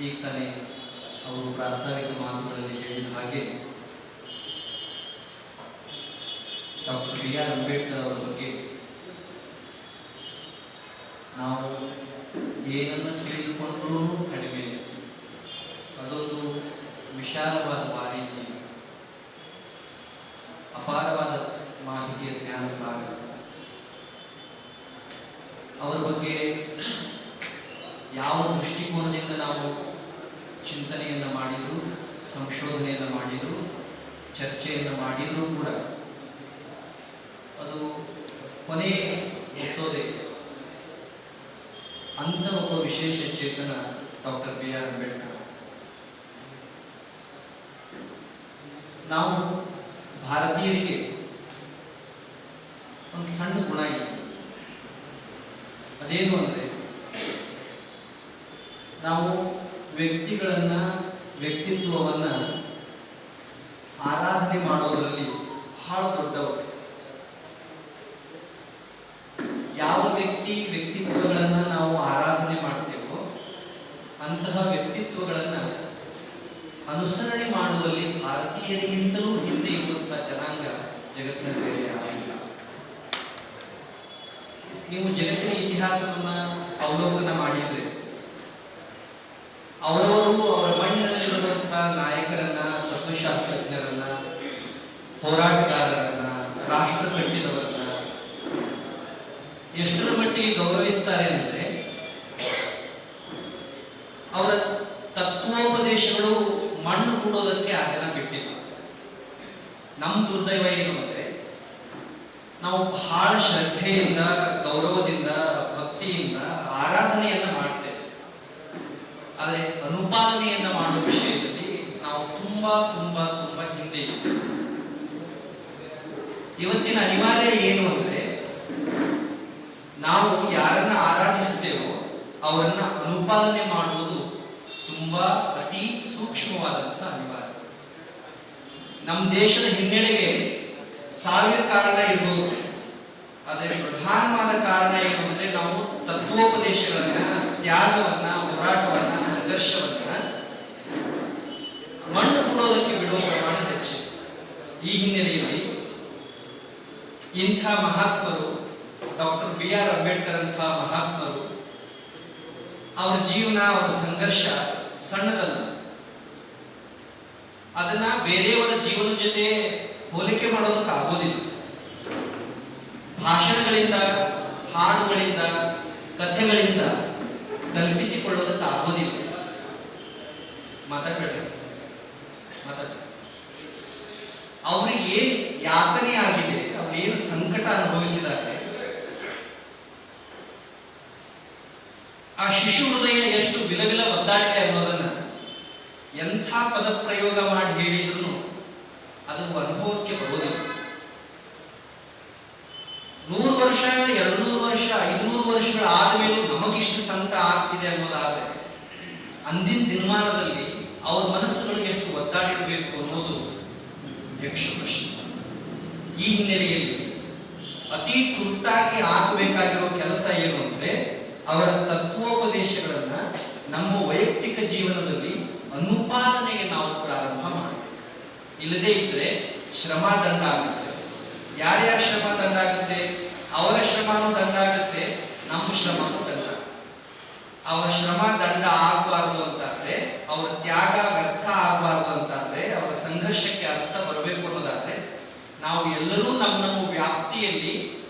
ಈಗ ತಾನೇ ಅವರು ಪ್ರಾಸ್ತಾವಿಕ ಮಾತುಗಳಲ್ಲಿ ಹೇಳಿದ ಹಾಗೆ ಡಾಕ್ಟರ್ ಬಿ ಆರ್ ಅಂಬೇಡ್ಕರ್ ಅವರ ಬಗ್ಗೆ ನಾವು ಏನನ್ನು ತಿಳಿದುಕೊಂಡ್ರೂ ಕಡಿಮೆ ಅದೊಂದು ವಿಶಾಲವಾದ ಮಾಹಿತಿ. ಅಪಾರವಾದ ಮಾಹಿತಿಯ ಜ್ಞಾನ ಸಾಗರ. ಅವರ ಬಗ್ಗೆ ಯಾವ ದೃಷ್ಟಿಕೋನದಿಂದ ನಾವು ಚಿಂತನೆಯನ್ನು ಮಾಡಿದ್ರು, ಸಂಶೋಧನೆಯನ್ನು ಮಾಡಿದ್ರು, ಚರ್ಚೆಯನ್ನು ಮಾಡಿದರೂ ಕೂಡ ಅದು ಕೊನೆ ಎತ್ತೋದೇ ಅಂತ ಒಬ್ಬ ವಿಶೇಷ ಚೇತನ ಡಾಕ್ಟರ್ ಬಿ ಆರ್ ಅಂಬೇಡ್ಕರ್. ನಾವು ಭಾರತೀಯರಿಗೆ ಒಂದು ಸಣ್ಣ ಗುಣ ಇದೆ. ಅದೇನು ಅಂದರೆ, ನಾವು ವ್ಯಕ್ತಿಗಳನ್ನ ವ್ಯಕ್ತಿತ್ವವನ್ನ ಆರಾಧನೆ ಮಾಡೋದ್ರಲ್ಲಿ ಬಹಳ ದೊಡ್ಡವರು. ಯಾವ ವ್ಯಕ್ತಿ ವ್ಯಕ್ತಿತ್ವಗಳನ್ನ ನಾವು ಆರಾಧನೆ ಮಾಡ್ತೇವೋ ಅಂತಹ ವ್ಯಕ್ತಿತ್ವಗಳನ್ನ ಅನುಸರಣೆ ಮಾಡುವಲ್ಲಿ ಭಾರತೀಯರಿಗಿಂತಲೂ ಹಿಂದೆ ಇರುವಂತಹ ಜನಾಂಗ ಜಗತ್ತಿನಲ್ಲಿ ಬೇರೆ ಯಾರೂ ನೀವು ಜಗತ್ತಿನ ಇತಿಹಾಸವನ್ನ ಅವಲೋಕನ ಮಾಡಿದ್ರೆ ಅವರವರು ಅವರ ಮಣ್ಣಿನಲ್ಲಿರುವಂತಹ ನಾಯಕರನ್ನ, ತತ್ವಶಾಸ್ತ್ರಜ್ಞರನ್ನ, ಹೋರಾಟಗಾರರನ್ನ ರಾಷ್ಟ್ರ ಕಟ್ಟಿದವರನ್ನ ಎಷ್ಟರ ಮಟ್ಟಿಗೆ ಗೌರವಿಸ್ತಾರೆ ಅಂದ್ರೆ ಅವರ ತತ್ವೋಪದೇಶಗಳು ಮಣ್ಣು ಕೂಡೋದಕ್ಕೆ ಆ ಜನ ಬಿಟ್ಟಿಲ್ಲ. ನಮ್ಮ ದುರ್ದೈವ ಏನು ಅಂದ್ರೆ ನಾವು ಬಹಳ ಶ್ರದ್ಧೆಯಿಂದ, ಗೌರವದಿಂದ, ಭಕ್ತಿಯಿಂದ, ಆರಾಧನೆಯನ್ನ ಅನುಪಾಲನೆಯನ್ನ ಮಾಡುವ ವಿಷಯದಲ್ಲಿ ನಾವು ತುಂಬಾ ತುಂಬಾ ತುಂಬಾ ಹಿಂದೆ ಇವತ್ತಿನ ಅನಿವಾರ್ಯ ಏನು ಅಂದ್ರೆ, ನಾವು ಯಾರನ್ನ ಆರಾಧಿಸುತ್ತೇವೋ ಅವರನ್ನ ಅನುಪಾಲನೆ ಮಾಡುವುದು ತುಂಬಾ ಅತಿ ಸೂಕ್ಷ್ಮವಾದಂತಹ ಅನಿವಾರ್ಯ. ನಮ್ಮ ದೇಶದ ಹಿನ್ನೆಲೆಗೆ ಸಾವಿರ ಕಾರಣ ಇರ್ಬೋದು. ಆದರೆ ಪ್ರಧಾನವಾದ ಕಾರಣ ಏನು ಅಂದ್ರೆ, ನಾವು ತತ್ವೋಪದೇಶಗಳನ್ನ, ತ್ಯಾಗವನ್ನ, ಹೋರಾಟವನ್ನ, ಸಂಘರ್ಷವನ್ನ ಮಣ್ಣು ಕೊಡೋದಕ್ಕೆ ಬಿಡುವ ಪ್ರಮಾಣ ಹೆಚ್ಚು. ಈ ಹಿನ್ನೆಲೆಯಲ್ಲಿ ಇಂಥ ಮಹಾತ್ಮರು ಡಾಕ್ಟರ್ ಬಿ ಆರ್ ಅಂಬೇಡ್ಕರ್ ಅಂತ ಮಹಾತ್ಮರು ಅವರ ಜೀವನ, ಅವರ ಸಂಘರ್ಷ ಸಣ್ಣದಲ್ಲ. ಅದನ್ನ ಬೇರೆಯವರ ಜೀವನ ಜೊತೆ ಹೋಲಿಕೆ ಮಾಡೋದಕ್ಕೆ ಆಗೋದಿಲ್ಲ. ಭಾಷಣಗಳಿಂದ, ಹಾಡುಗಳಿಂದ, ಕಥೆಗಳಿಂದ ಕಲ್ಪಿಸಿಕೊಳ್ಳೋದಕ್ಕೆ ಅವ್ರಿಗೆ ಏನ್ ಯಾತನೆ ಆಗಿದೆ ಅವ್ರು ಏನು ಸಂಕಟ ಅನುಭವಿಸಿದ್ದಾರೆ? ಆ ಶಿಶು ಹೃದಯ ಎಷ್ಟು ಬಿಲಬಿಲ ಒದ್ದಾಡಿದೆ ಅನ್ನೋದನ್ನ ಎಂಥ ಪದ ಪ್ರಯೋಗ ಮಾಡಿ ಹೇಳಿದ್ರು ಅದು ಅನುಭವಕ್ಕೆ ಬರುವುದಿಲ್ಲ. ನೂರು ವರ್ಷ ಎರಡು ನೂರು ವರ್ಷ, ಐದುನೂರು ವರ್ಷಗಳ ಆದಮೇಲೂ ನಮಗಿಷ್ಟು ಸಂಕಟ ಆಗ್ತಿದೆ ಅನ್ನೋದಾದ್ರೆ, ಅಂದಿನ ದಿನಮಾನದಲ್ಲಿ ಅವ್ರ ಮನಸ್ಸುಗಳಿಗೆ ಎಷ್ಟು ಒದ್ದಾಡಿರಬೇಕು ಅನ್ನೋದು ಯಕ್ಷ ಈ ಹಿನ್ನೆಲೆಯಲ್ಲಿ ಅತಿ ತುರ್ತಾಗಿ ಆಗಬೇಕಾಗಿರೋ ಕೆಲಸ ಏನು ಅಂದ್ರೆ ಅವರ ತತ್ವೋಪದೇಶಗಳನ್ನ ನಮ್ಮ ವೈಯಕ್ತಿಕ ಜೀವನದಲ್ಲಿ ಅನುಪಾಲನೆಗೆ ನಾವು ಪ್ರಾರಂಭ ಮಾಡಬೇಕು. ಇಲ್ಲದೇ ಇದ್ರೆ ಶ್ರಮ ದಂಡ ಆಗುತ್ತೆ. ಯಾರ್ಯಾರ ಶ್ರಮ ದಂಡ ಆಗುತ್ತೆ? ಅವರ ಶ್ರಮನೂ ದಂಡ ಆಗುತ್ತೆ. ನಮ್ಮ ಶ್ರಮನೂ. ಅವರ ಶ್ರಮ, ದಂಡ ಆಗಬಾರ್ದು ಅಂತಾದ್ರೆ, ಅವರ ತ್ಯಾಗ, ವ್ಯರ್ಥ ಆಗಬಾರ್ದು ಅಂತಾದ್ರೆ, ಅವರ ಸಂಘರ್ಷಕ್ಕೆ ಅರ್ಥ ಬರಬೇಕು ಅನ್ನೋದಾದ್ರೆ, ನಾವು ಎಲ್ಲರೂ ನಮ್ಮ ನಮ್ಮ ವ್ಯಾಪ್ತಿಯಲ್ಲಿ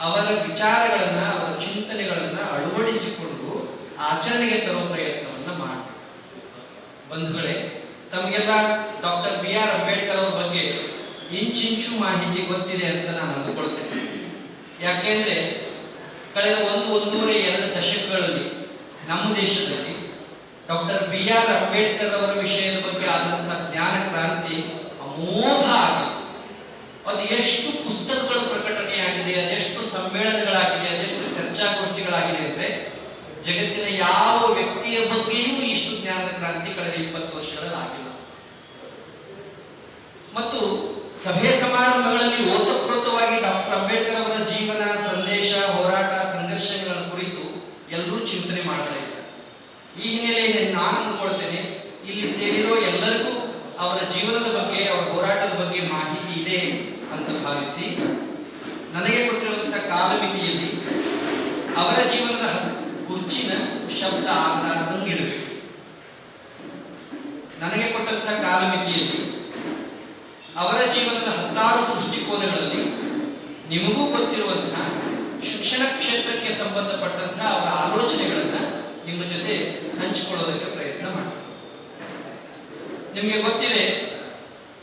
ಅವರ ವಿಚಾರಗಳನ್ನ, ಅವರ ಚಿಂತನೆಗಳನ್ನ ಅಳವಡಿಸಿಕೊಂಡು ಆಚರಣೆಗೆ ತರುವ ಪ್ರಯತ್ನವನ್ನ ಮಾಡಬೇಕು. ಬಂಧುಗಳೇ, ತಮಗೆಲ್ಲ ಡಾಕ್ಟರ್ ಬಿ ಆರ್ ಅಂಬೇಡ್ಕರ್ ಅವರ ಬಗ್ಗೆ ಇಂಚಿಂಚು ಮಾಹಿತಿ ಗೊತ್ತಿದೆ ಅಂತ ನಾನು ಅಂದುಕೊಳ್ತೇನೆ. ಯಾಕೆಂದ್ರೆ, ಕಳೆದ ಒಂದು, ಒಂದೂವರೆ, ಎರಡು ದಶಕಗಳಲ್ಲಿ ನಮ್ಮ ದೇಶದಲ್ಲಿ ಡಾಕ್ಟರ್ ಬಿ ಆರ್ ಅಂಬೇಡ್ಕರ್ ಅವರ ವಿಷಯದ ಬಗ್ಗೆ ಆದಂತಹ ಜ್ಞಾನ ಕ್ರಾಂತಿ ಅಮೋಘ ಆಗಿದೆ. ಅದು ಎಷ್ಟು ಪುಸ್ತಕಗಳು ಪ್ರಕಟಣೆಯಾಗಿದೆ, ಅದೆಷ್ಟು ಸಮ್ಮೇಳನಗಳಾಗಿದೆ, ಅದೆಷ್ಟು ಚರ್ಚಾಗೋಷ್ಠಿಗಳಾಗಿದೆ ಅಂದ್ರೆ ಜಗತ್ತಿನ ಯಾವ ವ್ಯಕ್ತಿಯ ಬಗ್ಗೆಯೂ ಇಷ್ಟು ಜ್ಞಾನ ಕ್ರಾಂತಿ ಕಳೆದ ಇಪ್ಪತ್ತು ವರ್ಷಗಳಲ್ಲಿ ಆಗಿಲ್ಲ. ಮತ್ತು ಸಭೆ ಸಮಾರಂಭಗಳಲ್ಲಿ ಓತಪ್ರೋತವಾಗಿ ಡಾಕ್ಟರ್ ಅಂಬೇಡ್ಕರ್ ಅವರ ಜೀವನ, ಸಂದೇಶ, ಹೋರಾಟ, ಸಂಘರ್ಷಗಳ ಕುರಿತು ಎಲ್ಲರೂ ಚಿಂತನೆ ಮಾಡ್ತಾ ಇದ್ದಾರೆ ಈ ಹಿನ್ನೆಲೆಯಲ್ಲಿ ನಾನು ಅಂದುಕೊಳ್ತೇನೆ, ಇಲ್ಲಿ ಸೇರಿರೋ ಎಲ್ಲರಿಗೂ ಅವರ ಜೀವನದ ಬಗ್ಗೆ, ಅವರ ಹೋರಾಟದ ಬಗ್ಗೆ ಮಾಹಿತಿ ಇದೆ ಅಂತ ಭಾವಿಸಿ, ನನಗೆ ಕೊಟ್ಟಿರುವಂತಹ ಕಾಲಮಿತಿಯಲ್ಲಿ ಅವರ ಜೀವನದ ಕುರ್ಚಿನ ಶಬ್ದ ಆಧಾರದಂಗಿಡಬೇಕು. ನನಗೆ ಕೊಟ್ಟಂತಹ ಕಾಲಮಿತಿಯಲ್ಲಿ ಅವರ ಜೀವನದ ಹತ್ತಾರು ದೃಷ್ಟಿಕೋನಗಳಲ್ಲಿ ನಿಮಗೂ ಗೊತ್ತಿರುವಂತಹ ಶಿಕ್ಷಣ ಕ್ಷೇತ್ರಕ್ಕೆ ಸಂಬಂಧಪಟ್ಟಂತಹ ಅವರ ಆಲೋಚನೆಗಳನ್ನ ನಿಮ್ಮ ಜೊತೆ ಹಂಚಿಕೊಳ್ಳೋದಕ್ಕೆ ಪ್ರಯತ್ನ ಮಾಡಿ. ನಿಮಗೆ ಗೊತ್ತಿದೆ,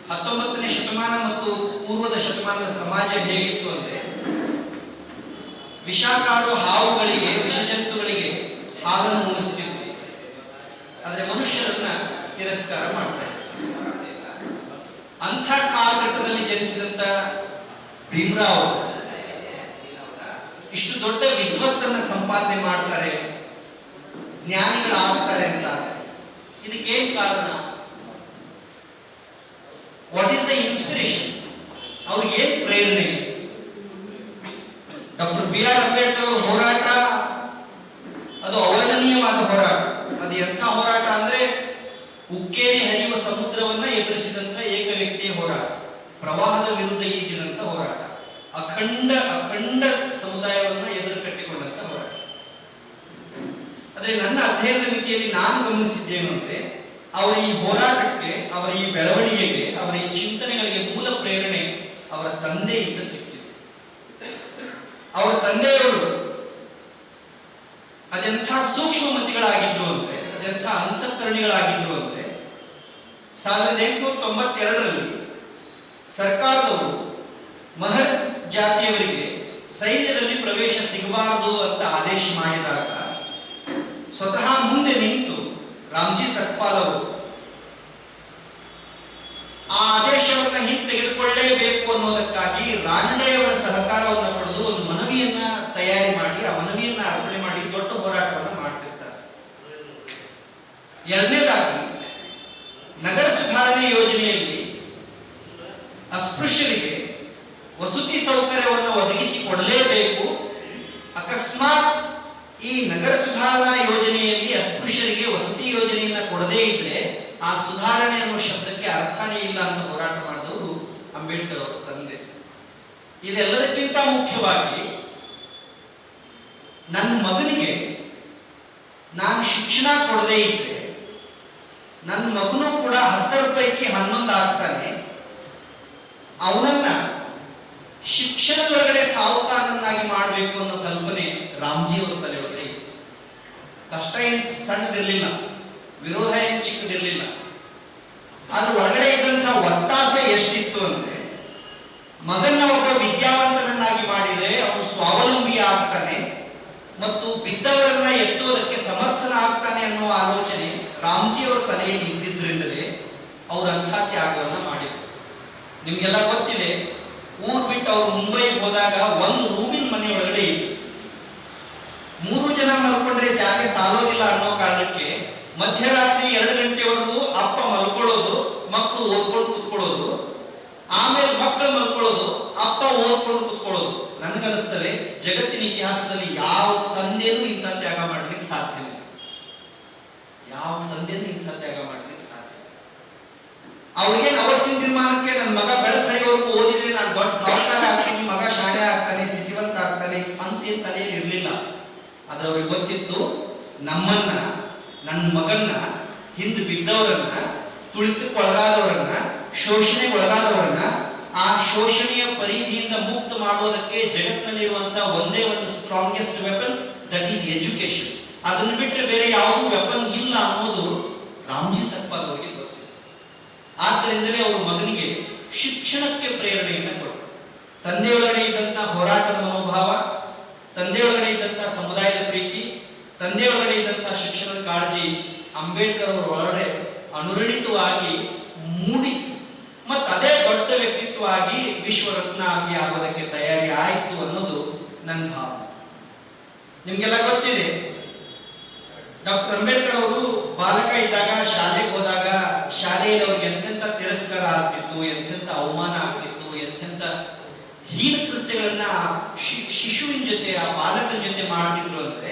ಹತ್ತೊಂಬತ್ತನೇ ಶತಮಾನ ಮತ್ತು ಪೂರ್ವದ ಶತಮಾನದ ಸಮಾಜ ಹೇಗಿತ್ತು ಅಂದ್ರೆ, ವಿಷಾಕಾರು ಹಾವುಗಳಿಗೆ, ವಿಷಜಂತುಗಳಿಗೆ ಹಾಲನ್ನು ಉಣಿಸ್ತಿದ್ರು ಆದ್ರೆ ಮನುಷ್ಯರನ್ನ ತಿರಸ್ಕಾರ ಮಾಡ್ತಾರೆ ಅಂಥ ಕಾಲಘಟ್ಟದಲ್ಲಿ ಜನಿಸಿದಂತ ಭೀಮರಾವ್, ಇಷ್ಟು ದೊಡ್ಡ ವಿದ್ವತ್ತನ್ನ ಸಂಪಾದನೆ ಮಾಡ್ತಾರೆ ಜ್ಞಾನಿಗಳಾಗ್ತಾರೆ ಅಂತ. ಇದಕ್ಕೇನ್ ಕಾರಣ? ವಾಟ್ ಈಸ್ ದ ಇನ್ಸ್ಪಿರೇಷನ್ ಅವ್ರಿಗೆ ಏನ್ ಪ್ರೇರಣೆ? ಡಾಕ್ಟರ್ ಬಿ ಆರ್ ಅಂಬೇಡ್ಕರ್ ಹೋರಾಟ, ಅದು ಅವರ್ಣನೀಯವಾದ ಹೋರಾಟ. ಅದು ಎಂಥ ಹೋರಾಟ ಅಂದ್ರೆ ಉಕ್ಕೇರಿ ಹರಿಯುವ ಸಮುದ್ರವನ್ನ ಎದುರಿಸಿದಂತ ಏಕ ವ್ಯಕ್ತಿಯ ಹೋರಾಟ. ಪ್ರವಾಹದ ವಿರುದ್ಧ ಈಜಿದಂತ ಹೋರಾಟ. ಅಖಂಡ ಅಖಂಡ ಸಮುದಾಯವನ್ನ ಎದುರು ಕಟ್ಟಿಕೊಂಡಂತ ಹೋರಾಟ ಆದ್ರೆ ನನ್ನ ಅಧ್ಯಯನದ ಮಿತಿಯಲ್ಲಿ ನಾನು ಗಮನಿಸಿದ್ದೇನು ಅಂದ್ರೆ, ಅವರ ಈ ಹೋರಾಟಕ್ಕೆ, ಅವರ ಈ ಬೆಳವಣಿಗೆಗೆ, ಅವರ ಈ ಚಿಂತನೆಗಳಿಗೆ ಮೂಲ ಪ್ರೇರಣೆ ಅವರ ತಂದೆಯಿಂದ ಸಿಕ್ಕಿತ್ತು. ಅವರ ತಂದೆಯವರು ಅದೆಂಥ ಸೂಕ್ಷ್ಮಮತಿಗಳಾಗಿದ್ರು ಅಂದ್ರೆ, ಅದೆಂಥ ಅಂತಃಕರಣಿಗಳಾಗಿದ್ರು ಅಂದ್ರೆ, ಸಾವಿರದ ಎಂಟುನೂರ ತೊಂಬತ್ತೆರಡರಲ್ಲಿ ಸರ್ಕಾರದವರು ಮಹರ್ ಜಾತಿಯವರಿಗೆ ಸೈನ್ಯದಲ್ಲಿ ಪ್ರವೇಶ ಸಿಗಬಾರದು ಅಂತ ಆದೇಶ ಮಾಡಿದಾಗ ಸ್ವತಃ ಮುಂದೆ ನಿಂತು ರಾಮ್ಜಿ ಸತ್ಪಾಲ್ ಅವರು ಆ ಆದೇಶವನ್ನ ಹಿಂತೆಗೆದುಕೊಳ್ಳಲೇಬೇಕು ಅನ್ನೋದಕ್ಕಾಗಿ ರಾಂಡೆಯವರ ಸಹಕಾರವನ್ನು ಪಡೆದು ಒಂದು ಮನವಿಯನ್ನ ತಯಾರಿ ಮಾಡಿ, ಆ ಮನವಿಯನ್ನ ಅರ್ಪಣೆ ಮಾಡಿ ದೊಡ್ಡ ಹೋರಾಟವನ್ನು ಮಾಡ್ತಿರ್ತಾರೆ. ಎರಡನೇದಾಗಿ, ನಗರ ಸುಧಾರಣೆ ಯೋಜನೆಯಲ್ಲಿ ಅಸ್ಪೃಶ್ಯರಿಗೆ ವಸತಿ ಸೌಕರ್ಯವನ್ನು ಒದಗಿಸಿ ಕೊಡಲೇಬೇಕು. ಅಕಸ್ಮಾತ್ ಈ ನಗರ ಸುಧಾರಣಾ ಯೋಜನೆಯಲ್ಲಿ ಅಸ್ಪೃಶ್ಯರಿಗೆ ವಸತಿ ಯೋಜನೆಯನ್ನ ಕೊಡದೇ ಇದ್ರೆ ಆ ಸುಧಾರಣೆ ಅನ್ನೋ ಶಬ್ದಕ್ಕೆ ಅರ್ಥನೇ ಇಲ್ಲ ಅಂತ ಹೋರಾಟ ಮಾಡಿದವರು ಅಂಬೇಡ್ಕರ್ ಅವರ ತಂದೆ. ಇದೆಲ್ಲದಕ್ಕಿಂತ ಮುಖ್ಯವಾಗಿ ನನ್ನ ಮಗನಿಗೆ ನಾನು ಶಿಕ್ಷಣ ಕೊಡದೇ ಇದ್ರೆ ನನ್ನ ಮಗನು ಕೂಡ ಹತ್ತರ ಪೈಕಿ ಹನ್ನೊಂದು ಆಗ್ತಾನೆ. ಅವನನ್ನ ಶಿಕ್ಷಣದೊಳಗಡೆ ಸಾವುತಾನನ್ನಾಗಿ ಮಾಡಬೇಕು ಅನ್ನೋ ಕಲ್ಪನೆ ರಾಮ್ಜಿ ಅವರ ಇತ್ತು ಕಷ್ಟ ಏನ್ ಸಣ್ಣದಿರ್ಲಿಲ್ಲ, ವಿರೋಧ ಏನ್ ಚಿಕ್ಕದಿರ್ಲಿಲ್ಲ. ಅದ್ರ ಒಳಗಡೆ ಇದ್ದಂತಹ ಒತ್ತಾಸೆ ಎಷ್ಟಿತ್ತು ಅಂದ್ರೆ ಮಗನ ಒಬ್ಬ ವಿದ್ಯಾವಂತನನ್ನಾಗಿ ಮಾಡಿದ್ರೆ ಅವನು ಸ್ವಾವಲಂಬಿ ಆಗ್ತಾನೆ ಮತ್ತು ಬಿದ್ದವರನ್ನ ಎತ್ತುವುದಕ್ಕೆ ಸಮರ್ಥನ ಆಗ್ತಾನೆ ಅನ್ನುವ ಆಲೋಚನೆ ರಾಮ್ಜಿ ಅವರ ತಲೆಯಲ್ಲಿ ಇದ್ದಿದ್ದರಿಂದಲೇ ಅವರು ಅಂಥ ತ್ಯಾಗವನ್ನ ಮಾಡಿದರು. ನಿಮ್ಗೆಲ್ಲ ಗೊತ್ತಿದೆ, ಊರ್ ಬಿಟ್ಟು ಅವರು ಮುಂಬೈಗೆ ಹೋದಾಗ ಒಂದು ರೂಮಿನ ಮನೆಯೊಳಗಡೆ ಇತ್ತು. ಜಾಗ ಸಾಲೋದಿಲ್ಲ ಅನ್ನೋ ಕಾರಣಕ್ಕೆ ಮಧ್ಯರಾತ್ರಿ ಎರಡು ಗಂಟೆವರೆಗೂ ಅಪ್ಪ ಮಲ್ಕೊಳ್ಳೋದು ಮಕ್ಕಳು ಓದ್ಕೊಂಡು ಕುತ್ಕೊಳ್ಳೋದು, ಆಮೇಲೆ ಮಕ್ಕಳು ಮಲ್ಕೊಳ್ಳೋದು, ಅಪ್ಪ ಓದ್ಕೊಂಡು ಕುತ್ಕೊಳ್ಳೋದು. ನನಗನ್ನಿಸ್ತದೆ, ಜಗತ್ತಿನ ಇತಿಹಾಸದಲ್ಲಿ ಯಾವ ತಂದೆಯೂ ಇಂಥ ತ್ಯಾಗ ಮಾಡ್ಲಿಕ್ಕೆ ಸಾಧ್ಯವಿಲ್ಲ ಯಾವ ತಂದೆನೂ ಇಂಥ ತ್ಯಾಗ ಮಾಡ್ಲಿಕ್ಕೆ ಸಾಧ್ಯ ಇಲ್ಲ. ಅವ್ರಿಗೇನು ಅವತ್ತಿನ ತೀರ್ಮಾನಕ್ಕೆ ನನ್ನ ಮಗ ಬೆಳಕರಿಯವರೆಗೂ ಓದಿದ್ರೆ ನಾನು ದೊಡ್ಡ ಸಾಹುಕಾರ ಆಗ್ತೀನಿ, ಮಗ ಶಾಣೆ ಆಗ್ತಾನೆ, ಸ್ಥಿತಿವಂತ ಆಗ್ತಾನೆ ಅಂತೇನ್ ತಲೆಯಲ್ಲಿ ಇರಲಿಲ್ಲ. ಆದ್ರೆ ಅವ್ರಿಗೆ ಗೊತ್ತಿತ್ತು ನಮ್ಮನ್ನ ನನ್ನ ಮಗನ್ನ, ಹಿಂದೆ ಬಿದ್ದವರನ್ನ, ತುಳಿತಕ್ಕೊಳಗಾದವರನ್ನ, ಶೋಷಣೆಗೊಳಗಾದವರನ್ನ, ಆ ಶೋಷಣೆಯ ಪರಿಧಿಯಿಂದ ಮುಕ್ತ ಮಾಡುವುದಕ್ಕೆ ಜಗತ್ತಿನಲ್ಲಿರುವಂತಹ ಒಂದೇ ಒಂದು strongest weapon that is education ಅದನ್ನು ಬಿಟ್ಟರೆ ಬೇರೆ ಯಾವುದೂ ವೆಪನ್ ಇಲ್ಲ ಅನ್ನೋದು ರಾಮ್ಜಿ ಸರ್ಪಾದ್ ಅವರಿಗೆ ಗೊತ್ತಿತ್ತು ಆದ್ದರಿಂದಲೇ ಅವರು ಮಗನಿಗೆ ಶಿಕ್ಷಣಕ್ಕೆ ಪ್ರೇರಣೆಯನ್ನು ಕೊಟ್ಟರು ತಂದೆಯೊಳಗಡೆ ಇದ್ದಂತಹ ಹೋರಾಟದ ಮನೋಭಾವ, ತಂದೆಯೊಳಗಡೆ ಇದ್ದಂತಹ ಸಮುದಾಯದ ಪ್ರೀತಿ ತಂದೆಯೊಳಗಡೆ ಇದ್ದಂತಹ ಶಿಕ್ಷಣದ ಕಾಳಜಿ ಅಂಬೇಡ್ಕರ್ ಅವರು ಒಳಗಡೆ ಅನುರಣಿತವಾಗಿ ಮೂಡಿತ್ತು. ಮತ್ತು ಅದೇ ದೊಡ್ಡ ವ್ಯಕ್ತಿತ್ವ ಆಗಿ ವಿಶ್ವರತ್ನ ಆಗಿ ಆಗೋದಕ್ಕೆ ತಯಾರಿ ಆಯಿತು ಅನ್ನೋದು ನನ್ನ ಭಾವ ನಿಮ್ಗೆಲ್ಲ ಗೊತ್ತಿದೆ, ಡಾಕ್ಟರ್ ಅಂಬೇಡ್ಕರ್ ಅವರು ಬಾಲಕ ಇದ್ದಾಗ ಶಾಲೆಗೆ ಹೋದಾಗ ಶಾಲೆಯಲ್ಲಿ ಅವ್ರಿಗೆ ಎಂತೆಂಥ ತಿರಸ್ಕಾರ ಆಗ್ತಿತ್ತು, ಎಂತೆಂಥ ಅವಮಾನ ಆಗ್ತಿತ್ತು, ಎಂತೆಂಥ ಹೀನ ಕೃತ್ಯಗಳನ್ನ ಶಿಶುವಿನ ಜೊತೆ, ಆ ಬಾಲಕನ ಜೊತೆ ಮಾಡ್ತಿದ್ರು ಅಂದ್ರೆ